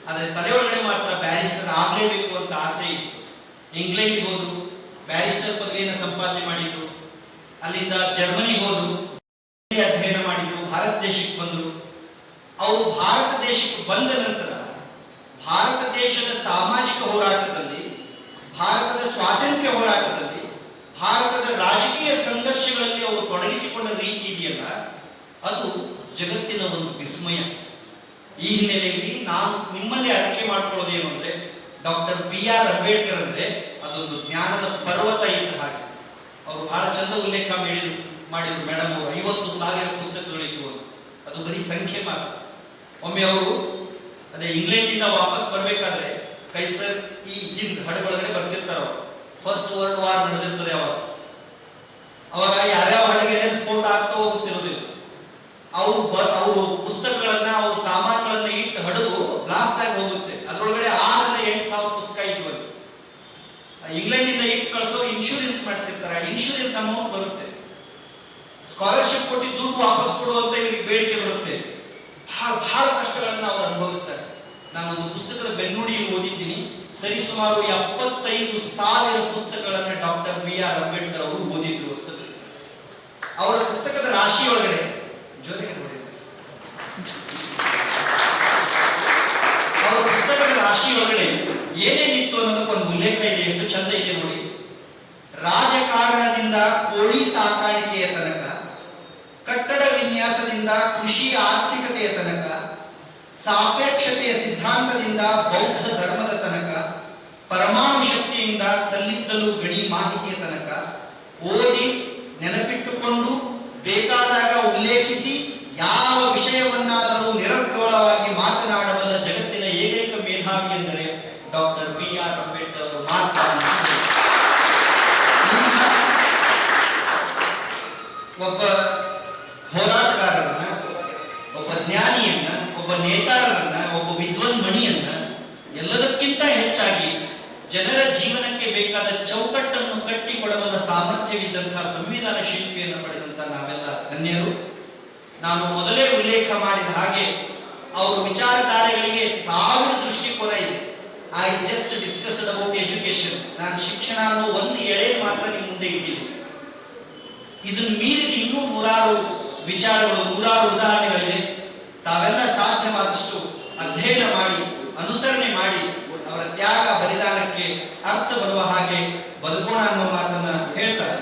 ಆದರೆ ತಲೆಯೊಳಗಡೆ ಮಾತ್ರ ಬ್ಯಾರಿಸ್ಟರ್ ಆಗಲೇಬೇಕು ಅಂತ ಆಸೆ ಇತ್ತು. ಇಂಗ್ಲೆಂಡಿಗೆ ಹೋದ್ರು ಬ್ಯಾರಿಸ್ಟರ್ ಪದವಿಯನ್ನು ಸಂಪಾದನೆ ಮಾಡಿದ್ರು. ಅಲ್ಲಿಂದ ಜರ್ಮನಿಗೆ ಹೋದ್ರು ಅಧ್ಯಯನ ಮಾಡಿದ್ರು, ಭಾರತ ದೇಶಕ್ಕೆ ಬಂದರು. ಅವರು ಭಾರತ ದೇಶಕ್ಕೆ ಬಂದ ನಂತರ, ಭಾರತ ದೇಶದ ಸಾಮಾಜಿಕ ಹೋರಾಟದಲ್ಲಿ, ಭಾರತದ ಸ್ವಾತಂತ್ರ್ಯ ಹೋರಾಟದಲ್ಲಿ ಭಾರತದ ರಾಜಕೀಯ ಸಂಘರ್ಷಗಳಲ್ಲಿ ಅವರು ತೊಡಗಿಸಿಕೊಂಡ ರೀತಿ ಇದೆಯಲ್ಲ, ಅದು ಜಗತ್ತಿನ ಒಂದು ವಿಸ್ಮಯ. ಈ ಹಿನ್ನೆಲೆಯಲ್ಲಿ ನಾನು ನಿಮ್ಮಲ್ಲಿ ಅರಿಕೆ ಮಾಡ್ಕೊಳ್ಳೋದೇನು ಅಂದ್ರೆ, ಡಾಕ್ಟರ್ ಬಿ ಆರ್ ಅಂಬೇಡ್ಕರ್ ಅಂದ್ರೆ ಅದೊಂದು ಜ್ಞಾನದ ಪರ್ವತ ಇದ್ದ ಹಾಗೆ. ಅವರು ಬಹಳ ಚಂದ ಉಲ್ಲೇಖ ಮಾಡಿದ್ರು ಮಾಡಿದ್ರು ಮೇಡಮ್ ಅವರು. ಐವತ್ತು ಸಾವಿರ ಪುಸ್ತಕಗಳಿತ್ತು ಅಂತ. ಅದು ಬರೀ ಸಂಖ್ಯೆ ಮಾತ್ರ. ಒಮ್ಮೆ ಅವರು ಅದೇ ಇಂಗ್ಲೆಂಡಿಂದ ವಾಪಸ್ ಬರ್ಬೇಕಾದ್ರೆ ಕೈಸರ್ ಈ ಹಿಂದ್ ಹಡಗೊಳಗಡೆ ಬರ್ತಿರ್ತಾರ ಅವರು ಫಸ್ಟ್ ವರ್ಲ್ಡ್ ವಾರ್ ನಡೆದಿರ್ತದೆ ಅವಾಗ ಅವಾಗ ಯಾವ್ಯಾವ ಹಡಗೆಲ್ಲ ಸ್ಫೋಟ ಆಗ್ತಾ ಹೋಗುತ್ತಿರೋದಿಲ್ಲ ಅವರು ಅವರು ಪುಸ್ತಕಗಳನ್ನ ಅವ್ರ ಸಾಮಾನುಗಳನ್ನ ಇಟ್ಟು ಹಡಗು ಬ್ಲಾಸ್ಟ್ ಆಗಿ ಹೋಗುತ್ತೆ ಅದ್ರೊಳಗಡೆ ಆರರಿಂದ ಎಂಟು ಸಾವಿರ ಪುಸ್ತಕ ಇದ್ವು ಅಲ್ಲಿ. ಆ ಇಂಗ್ಲೆಂಡಿಂದ ಇಟ್ಟು ಕಳಿಸೋ ಇನ್ಶೂರೆನ್ಸ್ ಮಾಡಿಸಿರ್ತಾರೆ ಆ ಇನ್ಶೂರೆನ್ಸ್ ಅಮೌಂಟ್ ಬರುತ್ತೆ ಸ್ಕಾಲರ್ಶಿಪ್ ಕೊಟ್ಟು ದುಡ್ಡು ವಾಪಸ್ ಕೊಡು ಅಂತ ಇವರಿಗೆ ಬೇಡಿಕೆ ಬರುತ್ತೆ ಬಹಳ ಬಹಳ ಕಷ್ಟಗಳನ್ನ ಅವ್ರು ಅನುಭವಿಸ್ತಾರೆ ನಾನೊಂದು ಪುಸ್ತಕದ ಬೆನ್ನುಡಿಯಲ್ಲಿ ಓದಿದ್ದೀನಿ ಸರಿಸುಮಾರು ಎಪ್ಪತ್ತೈದು ಸಾವಿರ ಪುಸ್ತಕಗಳನ್ನ ಡಾಕ್ಟರ್ ಬಿ ಆರ್ ಅಂಬೇಡ್ಕರ್ ಅವರು ಓದಿದ್ರು ಅಂತ. ಅವರ ಪುಸ್ತಕದ ರಾಶಿಯೊಳಗಡೆ ಜೊತೆಗೆ ನೋಡಿ ಅವರ ಪುಸ್ತಕದ ರಾಶಿಯೊಳಗಡೆ ಏನೇನಿತ್ತು ಅನ್ನೋದಕ್ಕೊಂದು ಉಲ್ಲೇಖ ಇದೆ ಎಷ್ಟು ಚಂದ ಇದೆ ನೋಡಿ ರಾಜಕಾರಣದಿಂದ ಕೋಳಿ ಸಾಕಾಣಿಕೆಯ ತನಕ, ಕಟ್ಟಡ ವಿನ್ಯಾಸದಿಂದ ಕೃಷಿ ಆರ್ಥಿಕತೆಯ ತನಕ, ಸಾಪೇಕ್ಷತೆಯ ಸಿದ್ಧಾಂತದಿಂದ ಬೌದ್ಧ ಧರ್ಮದ ತನಕ ಪರಮಾಣು ಶಕ್ತಿಯಿಂದ ಕಲ್ಲಿದ್ದಲು ಗಣಿ ಮಾಹಿತಿಯ ತನಕ ಓದಿ ನೆನಪಿಟ್ಟುಕೊಂಡು ಬೇಕಾದಾಗ ಉಲ್ಲೇಖಿಸಿ ಯಾವ ವಿಷಯವನ್ನಾದರೂ ಜನರ ಜೀವನಕ್ಕೆ ಬೇಕಾದ ಚೌಕಟ್ಟನ್ನು ಕಟ್ಟಿಕೊಡಬಲ್ಲ ಸಾಮರ್ಥ್ಯವಿದ್ದಂತಹ ಸಂವಿಧಾನ ಶಿಲ್ಪಿಯನ್ನು ಪಡೆದಂತಹ ನಾವೆಲ್ಲ ಧನ್ಯರು. ನಾನು ಮೊದಲೇ ಉಲ್ಲೇಖ ಮಾಡಿದ ಹಾಗೆ ಅವರ ವಿಚಾರಧಾರೆಗಳಿಗೆ ಸಾವಿರ ದೃಷ್ಟಿಕೋನ ಇದೆ. I just discussed about education ನಾನು ಶಿಕ್ಷಣ ಅನ್ನೋ ಒಂದು ಎಳೆ ಮಾತ್ರ ನಿಮ್ಮ ಮುಂದೆ ಇಟ್ಟಿದೆ ಇದನ್ನ ಮೀರಿದ ಇನ್ನೂ ನೂರಾರು ವಿಚಾರಗಳು, ನೂರಾರು ಉದಾಹರಣೆಗಳಿವೆ. ತಾವೆಲ್ಲ ಸಾಧ್ಯವಾದಷ್ಟು ಅಧ್ಯಯನ ಮಾಡಿ, ಅನುಸರಣೆ ಮಾಡಿ ಅವರ ತ್ಯಾಗ ಬಲಿದಾನಕ್ಕೆ ಅರ್ಥ ಬರುವ ಹಾಗೆ ಬದುಕೋಣ ಅನ್ನೋ ಮಾತನ್ನ ಹೇಳ್ತಾರೆ.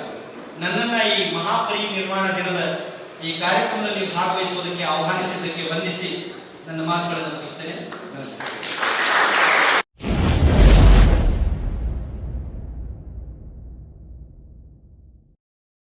ನನ್ನನ್ನ ಈ ಮಹಾಪರಿನಿರ್ವಾಣ ದಿನದ ಈ ಕಾರ್ಯಕ್ರಮದಲ್ಲಿ ಭಾಗವಹಿಸುವುದಕ್ಕೆ, ಆಹ್ವಾನಿಸಿದ್ದಕ್ಕೆ ವಂದಿಸಿ ನನ್ನ ಮಾತುಗಳನ್ನು ಮುಗಿಸ್ತೇನೆ. ನಮಸ್ಕಾರ.